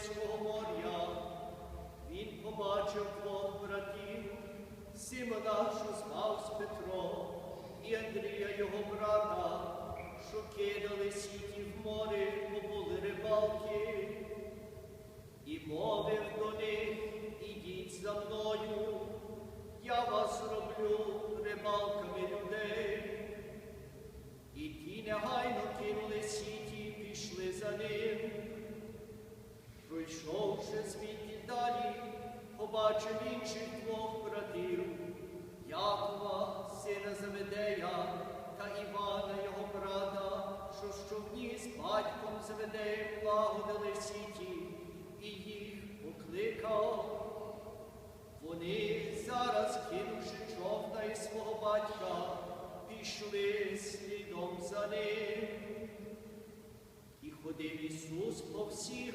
Галилейського моря, він побачив двох братів, Симона, що з Петро, і Андрія його брата, що кидали сіті в море, побули рибалки, і мовив до них, ідіть за мною, я вас роблю рибалками людей. І ті негайно кинули сіті, пішли за ним. Побачив інших двох братів, Якова, сина Заведея, та Івана, його брата, що з човні з батьком Заведеєм лагодили сіті, і їх покликав. Вони зараз, кинувши човна і свого батька, пішли слідом за ним. І ходив Ісус по всій